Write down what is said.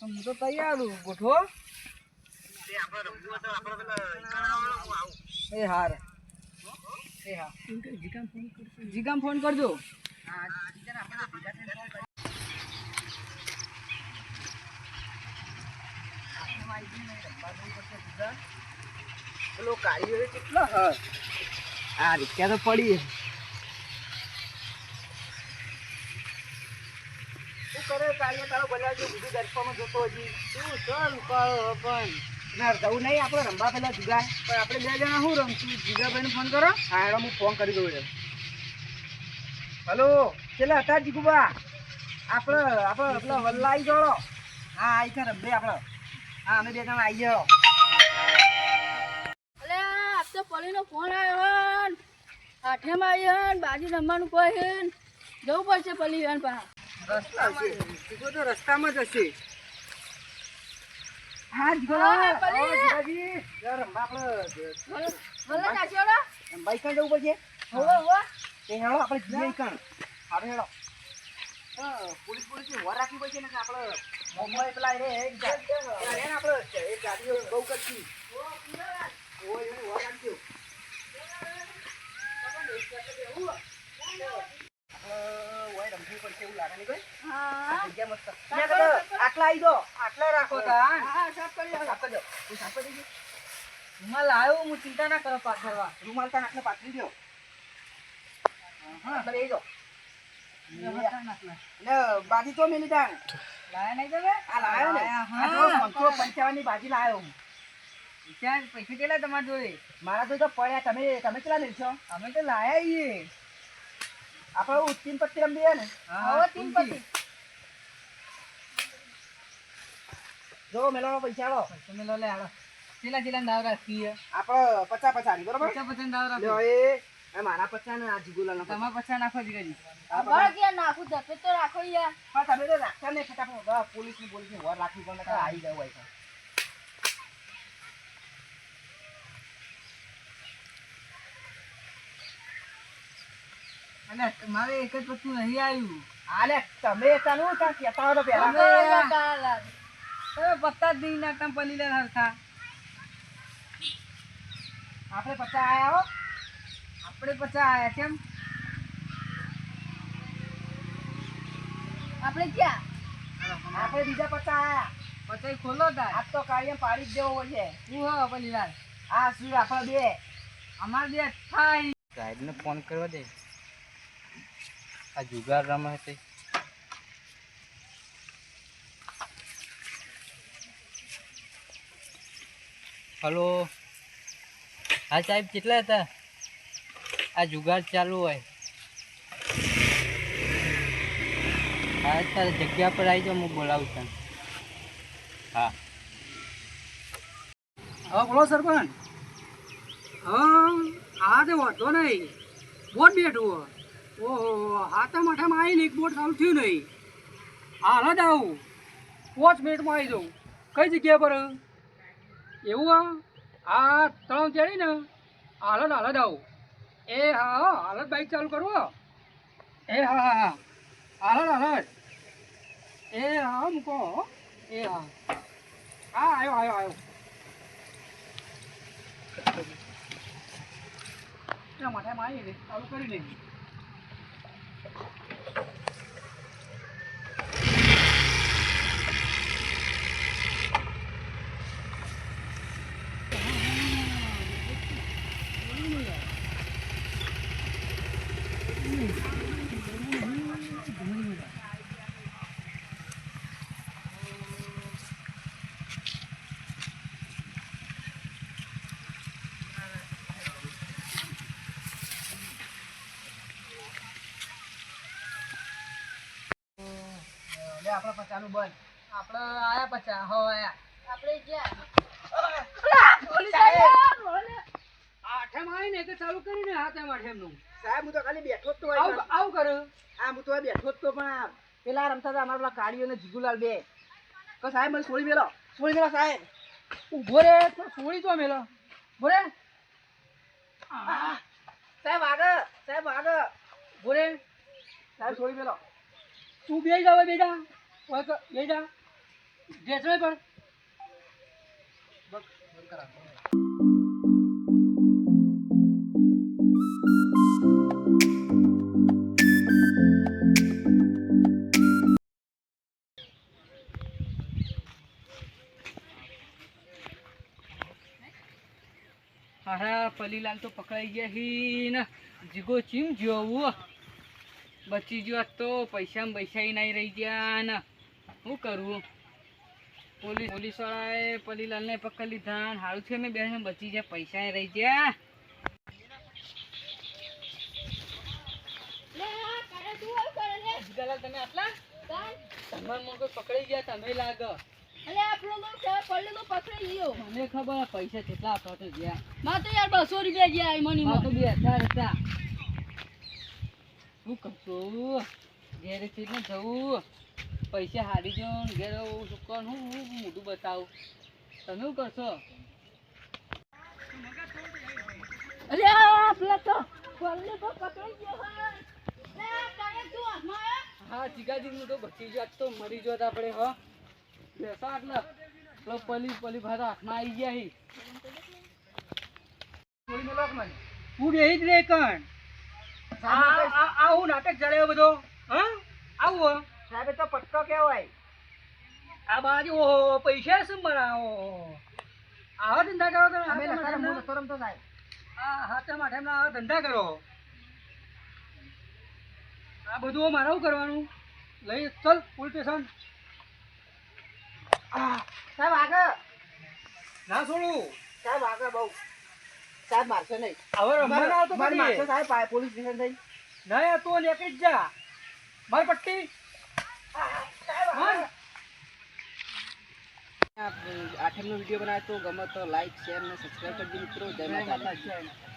હું તો તૈયાર છું, ગોઠવો. એ હાર. એ હા. જીગામ ફોન કરજો. પેલો કાર્ય કેટલો હા? આ રિક્ષા તો પડી કરે કાળીઓ તારો છે બીજું દર્શનમાં જોતો હજી શું ચાલ ઉપાડો પણ. ના જવું નહીં આપણે રમવા પેલા જુગા પણ આપણે બે જણા શું રમશું? જીગાભાઈને ફોન કરો. હા એનો હું ફોન કરી દઉં છું હલો? કેટલા હતા જીગુબા. આપણે આપણે પેલા વલ્લા આવી જોડો હા આવી છે રમવે આપણે હા અમે બે જણા આવી જાઓ પલીનો ફોન આવ્યો આઠેમાં આવ્યો બાજી રમવાનું કોઈ જવું પડશે પલી વેન પાસે રસ્તા હશે જીગો તો રસ્તામાં જ હશે હા જીગાજી. યાર, આપણે બાઈક જવું પડશે હોવો હોવો એ હેડો આપણે જઈએ કાં હારું હેડો હા, પોલીસ પોલીસ વાર રાખવી પડશે ને કે આપણે મુંબઈ પેલા રે એક જા- ને આપણે એક ગાડીઓ બહુ કરતી ઓય રાખજો ઓય રમવું પડશે એવું લાગે કોઈ? હા. જગ્યા મસ્ત. ત્યાં આટલા આવી દો આટલા રાખો. તા હા સાફ કરી તું સાફ કરી દેજો રૂમાલ આવ્યો હું ચિંતા ના કરો પાછળવા રૂમાલ તાન આટલે પાથરી દો હા. એ જો. બાજી તો મેલી તાણ લાયા નહીં તમે આ લાયો ને. પંચાવનની બાજી લાયો હું. પૈસા કેટલા તમારા જોડે? મારા તો જો પડ્યા. તમે તમે કેટલા લેશો અમે તો લાયા છીએ આપણે ઉત્તીન પત્તી રમીએ ને? હવે તીન પતિ જો મેલાનો પૈસા આવો પૈસા મેલો લે આવો કેટલા કેટલા દાવ રાખીએ. આપણે પચાસ પચાસની બરોબર? પચાસ પચાસ દાવ લ્યો એ એ મારા પચાસ ને આ જીગુલા નો તમારા પચાસ નાખો જીગાજી આ પચાસ. ક્યાં નાખું જપે તો રાખો યાર. પણ તમે તો રાખતા ને ફટાફટ પોલીસની પોલીસની વાર રાખવી પણ નકર આવી જાવ હોય અને મારે એક જ વસ્તુ નહીં આવ્યું. આલે તમે તાનું કાં કહેતા હો તો તમે પત્તા જ નહીં નાખતા પલી લે આપણે પચાસ આયા હો. આપણે પચા આયા કેમ આપણે ક્યાં? આપણે બીજા પચા આયા. પછી ખોલો તાર. આજ તો કાળિયા પાડી જ દેવો છે. શું હો પલીલાલ આ શું આપણે બે? અમાર બે થાય. સાહેબને ફોન કરવા દે. આ જુગાર રમે છે. હલો. હા, સાહેબ, કેટલા હતા? આ જુગાર ચાલુ હોય. હા તારે જગ્યા પર આવી જાઓ હું બોલાવું તને હા. હા, બોલો સરપંચ. હા હા તે વાંધો નહીં. બોટ બેઠું ઓહો હાથા માથામાં આવીને એક બોટ ચાલુ થયું નહીં. હાલ જ આવું પાંચ મિનિટમાં આવી જાઉં. કઈ જગ્યા પર? એવું આ? ત્રણ ચડી ને? જ હાલ જ આવું એ હા હા, હાલ જ ચાલુ કરવો. એ હા હા હા. એ હા મૂકો. એ હા. હા, આવ્યો આવ્યો આવ્યો. માથામાં આવીને ચાલુ કરી દઈએ આપણે પચાનું બંધ. આપણે આયા પચા હો આયા. આપણે જ્યાં આઠેમ આવીને કે ચાલુ કરીને હાથેમ એમનું. સાહેબ હું તો ખાલી બેઠો જ તો આવું હોય આવું કરે. આ હું તો આ બેઠો જ તો પણ આ પેલા રમતા હતા અમારા પેલા કાળીઓ ને જીગુલાલ બે. તો સાહેબ મને છોડી મેલો. છોડી મેલો સાહેબ. ઊભો રે તો સોળી તો મેલો. ભોરે સાહેબ આગળ સાહેબ આગળ. ઊભો રે. સાહેબ છોડી મેલો. તું બે જાવ બેટા ઓય તો બેસી જા. ઢેસડે પર હારા પલીલાલ તો પકડાઈ ગયા હી ને. જીગો ચીમ જોવું બચી ગયો તો પૈસા પૈસા નહીં રહી ગયા ને. શું કરવું પોલીસ પોલીસ વાળાએ પલીલાલને પકડી લીધા સારું છે મેં બેન બચી ગયા પૈસા રહી ગયા. તમે આટલા? તમારા મોકો ગયા તમે લાગે? અલે આપણો તો છે તો પકડી ગયો. મને ખબર પૈસા કેટલા આપવા તો ગયા. માં તો યાર બસો રૂપિયા ગયા મની માં તો બે હજાર હતા. શું કરશો ઘેરે ને જવું. પૈસા હારી જો ઘેર શું કરું? હું મોઢું બતાવું? તમે શું કરશો? અરે તો પકડી ગયો હા જીગાજી હું તો બચી ગયો. આજ તો મરી ગયો આપણે હો. બેસા એટલે. પેલો પલી પલી ભાતા હાથમાં આવી ગયા હી મેલો મને હું બેહી જ રે કણ. આ હું નાટક ચલાવ્યો બધો? હા? આવું સાહેબ તો પટ્ટો કેવાય આ બાજુ ઓહો પૈસા શું બનાવો આવા ધંધા કરો તમે. અમે નતો રમતો સાહેબ આ હાથે માથે આવા ધંધા કરો. આ બધું મારે શું કરવાનું? લઈ ચલ પોલીસ સ્ટેશન સાહેબ આગળ. ના છોડું. સાહેબ આગળ બહુ. સાહેબ મારશે નહીં. હવે રમવાના આવતો મારી મારશે સાહેબ પોલીસ સ્ટેશન થઈ. નહીં તું નીકળી જ જા. મારી પટ્ટી. આઠમનો વીડિયો બનાવે તો ગમે તો લાઈક શેર અને સબસ્ક્રાઈબ કરજો મિત્રો. જય માતા જય માતા.